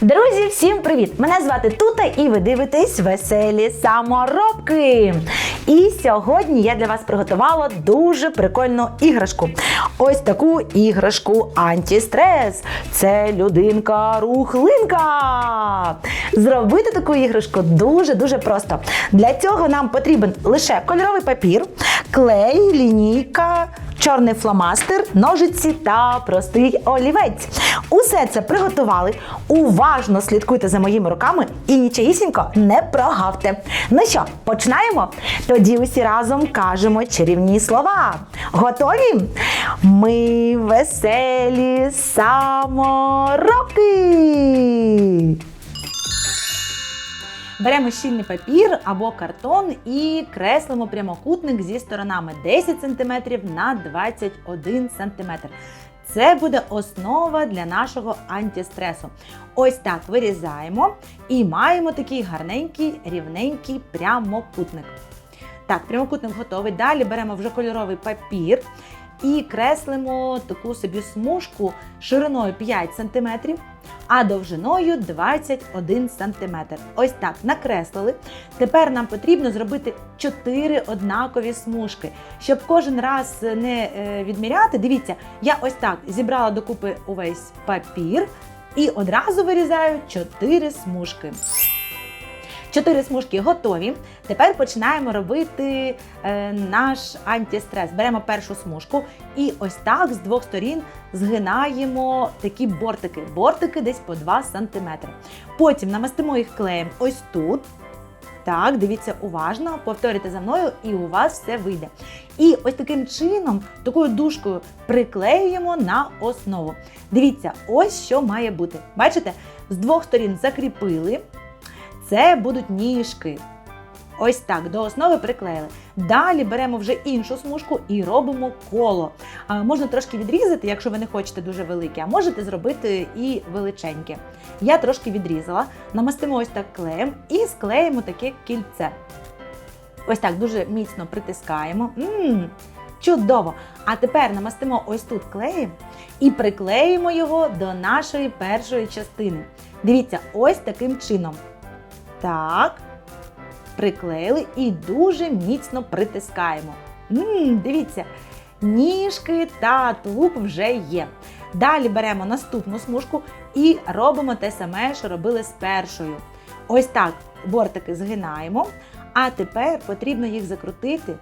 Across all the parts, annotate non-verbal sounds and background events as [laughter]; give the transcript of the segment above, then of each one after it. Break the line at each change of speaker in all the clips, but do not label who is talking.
Друзі, всім привіт! Мене звати Тута і ви дивитесь веселі саморобки. І сьогодні я для вас приготувала дуже прикольну іграшку. Ось таку іграшку антистрес. Це людинка-рухлинка. Зробити таку іграшку дуже-дуже просто. Для цього нам потрібен лише кольоровий папір, клей, лінійка, чорний фломастер, ножиці та простий олівець. Усе це приготували. Уважно слідкуйте за моїми руками і нічиїсінько не прогавте. Ну що, починаємо? Тоді усі разом кажемо чарівні слова. Готові? Ми веселі саморобки. Беремо щільний папір або картон і креслимо прямокутник зі сторонами 10 см на 21 см. Це буде основа для нашого антистресу. Ось так вирізаємо і маємо такий гарненький, рівненький прямокутник. Так, прямокутник готовий. Далі беремо вже кольоровий папір і креслимо таку собі смужку шириною 5 см, а довжиною 21 см. Ось так накреслили. Тепер нам потрібно зробити 4 однакові смужки. Щоб кожен раз не е, відміряти, дивіться, я ось так зібрала докупи увесь папір і одразу вирізаю 4 смужки. Чотири смужки готові. Тепер починаємо робити е, наш антистрес. Беремо першу смужку і ось так з двох сторін згинаємо такі бортики. Бортики десь по 2 см. Потім намастимо їх клеєм ось тут. Так, дивіться уважно, повторюйте за мною, і у вас все вийде. І ось таким чином, такою дужкою приклеюємо на основу. Дивіться, ось що має бути. Бачите, з двох сторін закріпили. Це будуть ніжки. Ось так, до основи приклеїли. Далі беремо вже іншу смужку і робимо коло. А, можна трошки відрізати, якщо ви не хочете дуже велике, а можете зробити і величеньке. Я трошки відрізала, намастимо ось так клеєм і склеїмо таке кільце. Ось так дуже міцно притискаємо. Мм, чудово! А тепер намастимо ось тут клеєм і приклеїмо його до нашої першої частини. Дивіться, ось таким чином. Так, приклеїли і дуже міцно притискаємо. Мм, дивіться, ніжки та тулуб вже є. Далі беремо наступну смужку і робимо те саме, що робили з першою. Ось так бортики згинаємо, а тепер потрібно їх закрутити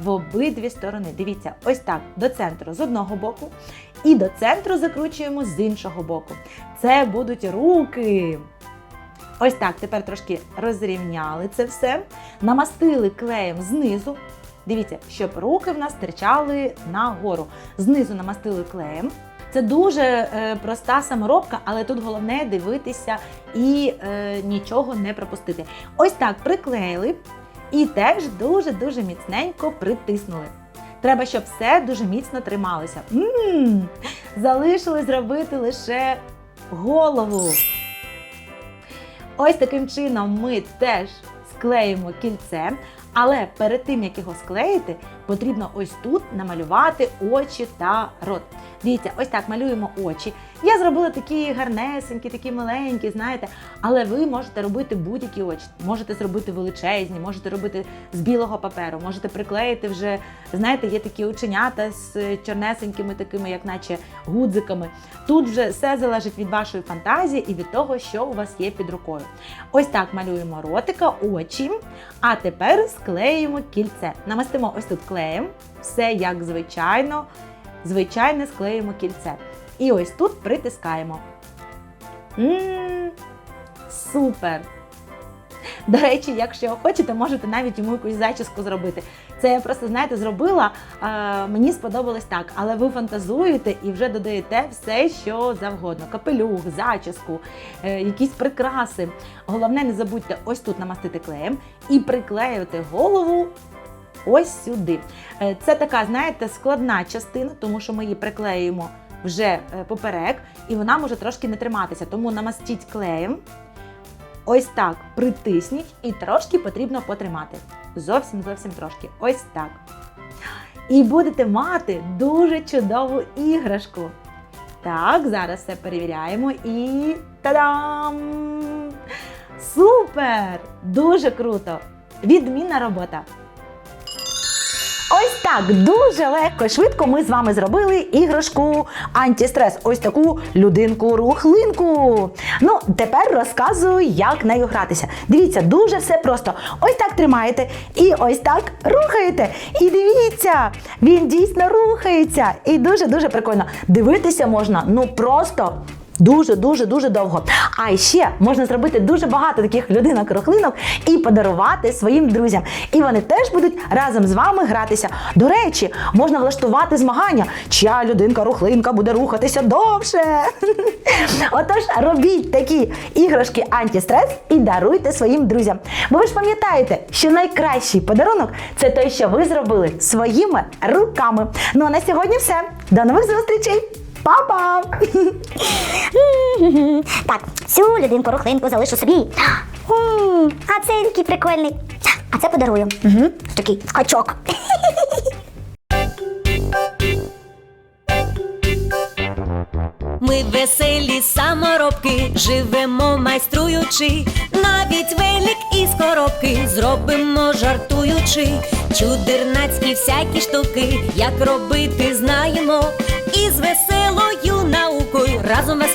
в обидві сторони. Дивіться, ось так до центру з одного боку, і до центру закручуємо з іншого боку. Це будуть руки. Ось так, тепер трошки розрівняли це все, намастили клеєм знизу. Дивіться, щоб руки в нас стирчали нагору. Знизу намастили клеєм. Це дуже е, проста саморобка, але тут головне дивитися і е, нічого не пропустити. Ось так приклеїли і теж дуже-дуже міцненько притиснули. Треба, щоб все дуже міцно трималося. М-м-м! Залишилось зробити лише голову. Ось таким чином ми теж склеїмо кільце, але перед тим, як його склеїти, потрібно ось тут намалювати очі та рот. Дивіться, ось так малюємо очі. Я зробила такі гарнесенькі, такі маленькі, знаєте, але ви можете робити будь-які очі. Можете зробити величезні, можете робити з білого паперу, можете приклеїти вже, знаєте, є такі оченята з чорнесенькими, такими, як наче гудзиками. Тут вже все залежить від вашої фантазії і від того, що у вас є під рукою. Ось так малюємо ротика, очі. А тепер склеїмо кільце. Намастимо ось тут клеєм, все як звичайно. Звичайне склеїмо кільце. І ось тут притискаємо. Ммм, супер! До речі, якщо хочете, можете навіть йому якусь зачіску зробити. Це я просто, знаєте, зробила. Е, мені сподобалось так, але ви фантазуєте і вже додаєте все, що завгодно: капелюх, зачіску, е, якісь прикраси. Головне, не забудьте ось тут намастити клеєм і приклеювати голову. Ось сюди. Е, Це така, знаєте, складна частина, тому що ми її приклеюємо вже е, поперек, і вона може трошки не триматися. Тому намастіть клеєм. Ось так притисніть і трошки потрібно потримати. Зовсім зовсім трошки. Ось так. І будете мати дуже чудову іграшку. Так, зараз все перевіряємо і та-дам! Супер! Дуже круто! Відмінна робота! Ось так дуже легко швидко ми з вами зробили іграшку антистрес. Ось таку людинку-рухлинку. Ну, тепер розказую, як нею гратися. Дивіться, дуже все просто. Ось так тримаєте і ось так рухаєте. І дивіться, він дійсно рухається. І дуже-дуже прикольно. Дивитися можна, ну просто. Дуже, дуже, дуже довго. А ще можна зробити дуже багато таких людинок-рухлинок і подарувати своїм друзям. І вони теж будуть разом з вами гратися. До речі, можна влаштувати змагання, чия людинка-рухлинка буде рухатися довше. [laughs] Отож, робіть такі іграшки антистрес і даруйте своїм друзям. Бо ви ж пам'ятаєте, що найкращий подарунок це той, що ви зробили своїми руками. Ну а на сьогодні все. До нових зустрічей! Па-па!
Так, цю людинку рухлинку залишу собі. А цей такий прикольний. А це подарую. Угу. Такий скачок.
Ми веселі саморобки, живемо майструючи, навіть велик із коробки зробимо жартуючи, чудернацькі всякі штуки, як робити знаємо,